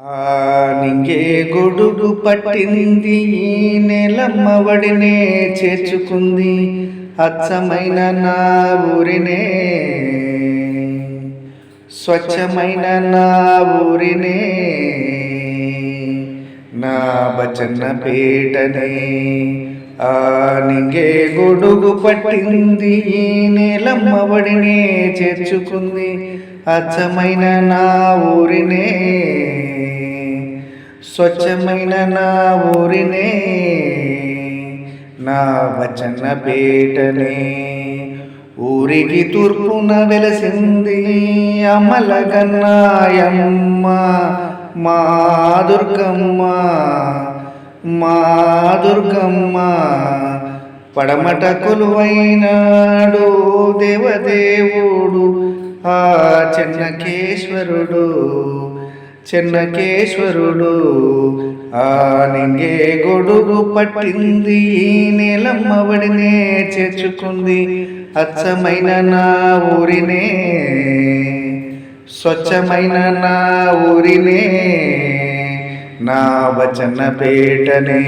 ఆ నింగే గొడుగు పట్టింది ఈ నెలమ్మవడినే చేర్చుకుంది అచ్చమైన నా ఊరినే. స్వచ్ఛమైన నా ఊరినే. నా బచన్న పేటనే ఆ నింగే గొడుగు పట్టింది ఈ నేలమ్మవడినే చేర్చుకుంది అచ్చమైన నా ఊరినే. స్వచ్ఛమైన నా ఊరినే నా వచన పేటనే. ఊరికి తూర్పున వెలసింది అమలగన్నాయమ్మ మా దుర్గమ్మ మా దుర్గమ్మ. పడమట కొలువైనాడు దేవదేవుడు ఆ చెన్నకేశ్వరుడు. చెన్నకేశ్వరుడు. ఆ గొడుగు పట్టింది నేలమ్మవడినే చేర్చుకుంది. అచ్చమైన నా ఊరినే స్వచ్ఛమైన నా ఊరినే నా వచన పేటనే.